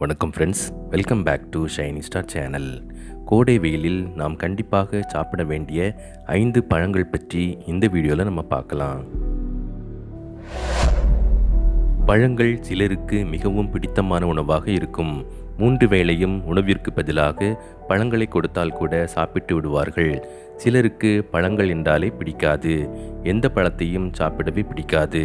வணக்கம் friends welcome back to Shiny Star channel கோடை வெயிலில் நாம் கண்டிப்பாக சாப்பிட வேண்டிய ஐந்து பழங்கள் பற்றி இந்த வீடியோவில் நம்ம பார்க்கலாம். பழங்கள் சிலருக்கு மிகவும் பிடித்தமான உணவாக இருக்கும். மூன்று வேளையும் உணவிற்கு பதிலாக பழங்களை கொடுத்தால் கூட சாப்பிட்டு விடுவார்கள். சிலருக்கு பழங்கள் என்றாலே பிடிக்காது. எந்த பழத்தையும் சாப்பிடவே பிடிக்காது.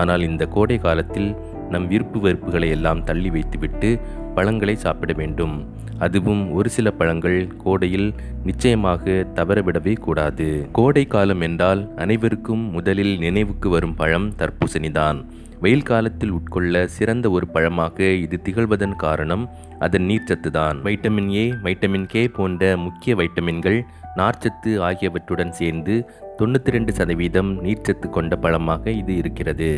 ஆனால் இந்த கோடை காலத்தில் நம் விருப்பு வெறுப்புகளை எல்லாம் தள்ளி வைத்துவிட்டு பழங்களை சாப்பிட வேண்டும். அதுவும் ஒரு சில பழங்கள் கோடையில் நிச்சயமாக தவறவிடவே கூடாது. கோடை காலம் என்றால் அனைவருக்கும் முதலில் நினைவுக்கு வரும் பழம் தர்பூசணிதான். வெயில் காலத்தில் உட்கொள்ள சிறந்த ஒரு பழமாக இது திகழ்வதன் காரணம் அதன் நீர்ச்சத்து தான் வைட்டமின் ஏ வைட்டமின் கே போன்ற முக்கிய வைட்டமின்கள் நார்ச்சத்து ஆகியவற்றுடன் சேர்ந்து தொண்ணூற்றி ரெண்டு சதவீதம் நீர்ச்சத்து கொண்ட பழமாக இது இருக்கிறது.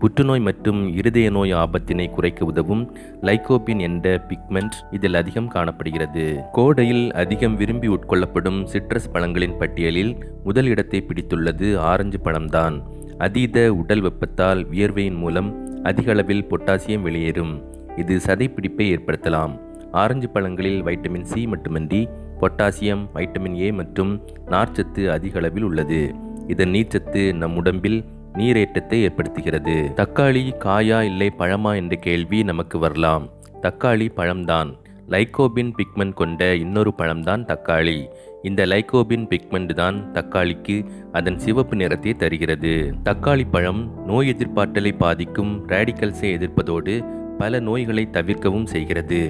புற்றுநோய் மற்றும் இருதய நோய் ஆபத்தினை குறைக்க உதவும் லைகோபின் என்ற பிக்மெண்ட் இதில் அதிகம் காணப்படுகிறது. கோடையில் அதிகம் விரும்பி உட்கொள்ளப்படும் சிட்ரஸ் பழங்களின் பட்டியலில் முதல் இடத்தை பிடித்துள்ளது ஆரஞ்சு பழம்தான். அதீத உடல் வெப்பத்தால் வியர்வையின் மூலம் அதிக அளவில் பொட்டாசியம் வெளியேறும். இது சதைப்பிடிப்பை ஏற்படுத்தலாம். ஆரஞ்சு பழங்களில் வைட்டமின் சி மட்டுமின்றி பொட்டாசியம் வைட்டமின் ஏ மற்றும் நார்ச்சத்து அதிக அளவில் உள்ளது. இதன் நீர்ச்சத்து நம் உடம்பில் நீரேற்றத்தை ஏற்படுத்துகிறது. தக்காளி காயா இல்லை பழமா என்ற கேள்வி நமக்கு வரலாம். தக்காளி பழம்தான். லைகோபின் பிக்மெண்ட் கொண்ட இன்னொரு பழம்தான் தக்காளி. இந்த லைகோபின் பிக்மெண்ட் தான் தக்காளிக்கு அதன் சிவப்பு நிறத்தை தருகிறது. தக்காளி பழம் நோய் எதிர்ப்பாற்றலை பாதிக்கும் ரேடிக்கல்ஸை எதிர்ப்பதோடு பல நோய்களை தவிர்க்கவும் செய்கிறது.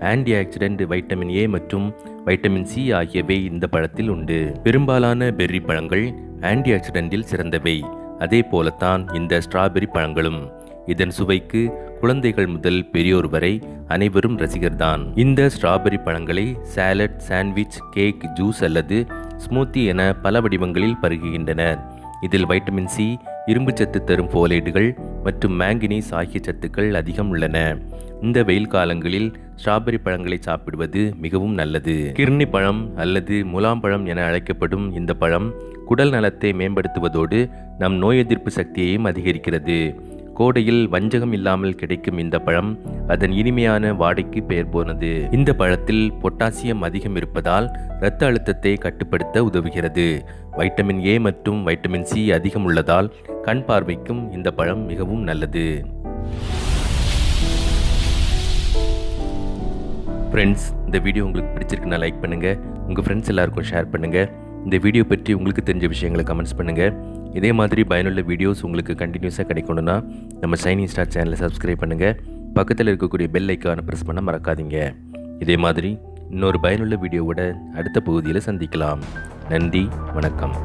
ஆன்டி ஆக்சிடென்ட் வைட்டமின் ஏ மற்றும் வைட்டமின் சி ஆகியவை இந்த பழத்தில் உண்டு. பெரும்பாலான பெர்ரி பழங்கள் ஆன்டி ஆக்சிடென்டில் சிறந்தவை. அதே போலத்தான் இந்த ஸ்ட்ராபெரி பழங்களும். இதன் சுவைக்கு குழந்தைகள் முதல் பெரியோர் வரை அனைவரும் ரசிகர்தான். இந்த ஸ்ட்ராபெரி பழங்களை சாலட் சாண்ட்விச் கேக் ஜூஸ் அல்லது ஸ்மூத்தி என பல வடிவங்களில் பருகுகின்றன. இதில் வைட்டமின் சி இரும்புச்சத்து தரும் போலேட்டுகள் மற்றும் மேங்கினீஸ் ஆகிய சத்துக்கள் அதிகம் உள்ளன. இந்த வெயில் காலங்களில் ஸ்ட்ராபெரி பழங்களை சாப்பிடுவது மிகவும் நல்லது. கிர்னி பழம் அல்லது முலாம்பழம் என அழைக்கப்படும் இந்த பழம் குடல் நலத்தை மேம்படுத்துவதோடு நம் நோய் எதிர்ப்பு சக்தியையும் அதிகரிக்கிறது. கோடையில் வஞ்சகம் இல்லாமல் கிடைக்கும் இந்த பழம் அதன் இனிமையான வாடைக்கு பெயர் போனது. இந்த பழத்தில் பொட்டாசியம் அதிகம் இருப்பதால் இரத்த அழுத்தத்தை கட்டுப்படுத்த உதவுகிறது. வைட்டமின் ஏ மற்றும் வைட்டமின் சி அதிகம் உள்ளதால் கண் பார்வைக்கும் இந்த பழம் மிகவும் நல்லது. ஃப்ரெண்ட்ஸ் இந்த வீடியோ உங்களுக்கு பிடிச்சிருக்குன்னா லைக் பண்ணுங்கள் உங்கள் ஃப்ரெண்ட்ஸ் எல்லாருக்கும் ஷேர் பண்ணுங்கள் இந்த வீடியோ பற்றி உங்களுக்கு தெரிஞ்ச விஷயங்களை கமெண்ட்ஸ் பண்ணுங்கள் இதே மாதிரி பயனுள்ள வீடியோஸ் உங்களுக்கு கண்டினியூஸாக கிடைக்கணும்னா நம்ம சைனிங் ஸ்டார் சேனலை சப்ஸ்கிரைப் பண்ணுங்கள் பக்கத்தில் இருக்கக்கூடிய பெல் ஐக்கானை ப்ரெஸ் பண்ண மறக்காதீங்க. இதே மாதிரி இன்னொரு பயனுள்ள வீடியோவோட அடுத்த பகுதியில் சந்திக்கலாம். நன்றி வணக்கம்.